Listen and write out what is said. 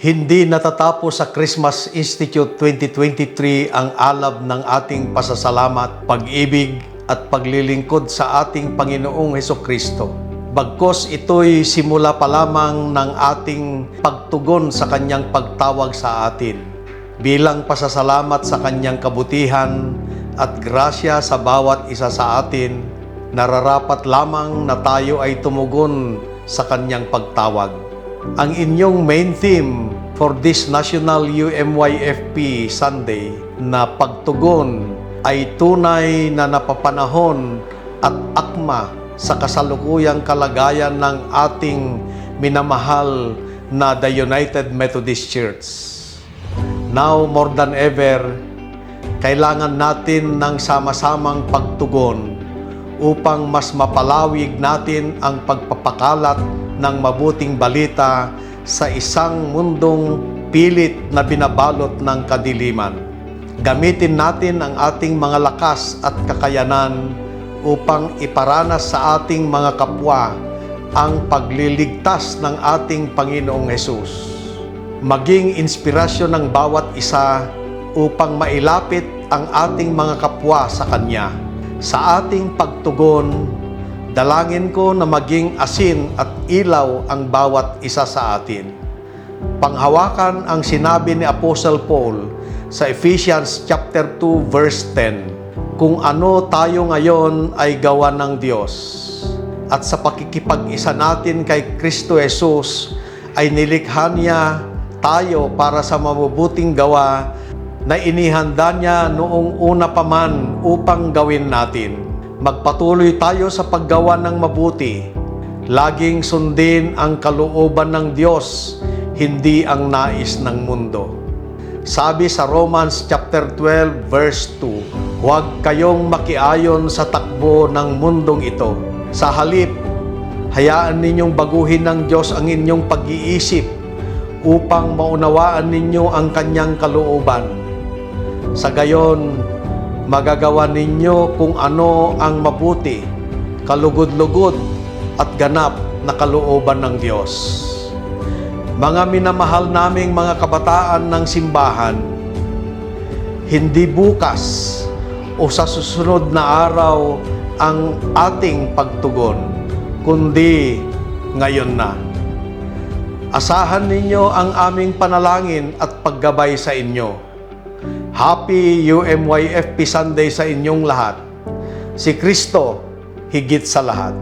Hindi natatapos sa Christmas Institute 2023 ang alab ng ating pasasalamat, pag-ibig at paglilingkod sa ating Panginoong Heso Kristo. Bagkos ito'y simula pa lamang ng ating pagtugon sa kanyang pagtawag sa atin bilang pasasalamat sa kanyang kabutihan at grasya sa bawat isa sa atin, nararapat lamang na tayo ay tumugon sa kanyang pagtawag. Ang inyong main theme for this National UMYFP Sunday na pagtugon ay tunay na napapanahon at akma sa kasalukuyang kalagayan ng ating minamahal na the United Methodist Church. Now more than ever, kailangan natin ng sama-samang pagtugon upang mas mapalawig natin ang pagpapakalat ng mabuting balita sa isang mundong pilit na binabalot ng kadiliman. Gamitin natin ang ating mga lakas at kakayanan upang iparanas sa ating mga kapwa ang pagliligtas ng ating Panginoong Hesus maging inspirasyon ng bawat isa upang mailapit ang ating mga kapwa sa Kanya. Sa ating pagtugon, dalangin ko na maging asin at ilaw ang bawat isa sa atin. Panghawakan ang sinabi ni Apostle Paul sa Ephesians chapter 2 verse 10, kung ano tayo ngayon ay gawa ng Diyos. At sa pakikipag-isa natin kay Kristo Jesus ay nilikha niya tayo para sa mabubuting gawa na inihanda niya noong una pa man upang gawin natin. Magpatuloy tayo sa paggawa ng mabuti. Laging sundin ang kalooban ng Diyos, hindi ang nais ng mundo. Sabi sa Romans chapter 12 verse 2, Huwag kayong makiayon sa takbo ng mundong ito. Sa halip, hayaan ninyong baguhin ng Diyos ang inyong pag-iisip upang maunawaan ninyo ang kanyang kalooban. Sa gayon, magagawa ninyo kung ano ang mabuti, kalugod-lugod at ganap na kalooban ng Diyos. Mga minamahal naming mga kabataan ng simbahan, hindi bukas o sa susunod na araw ang ating pagtugon, kundi ngayon na. Asahan ninyo ang aming panalangin at paggabay sa inyo. Happy UMYFP Sunday sa inyong lahat. Si Kristo higit sa lahat.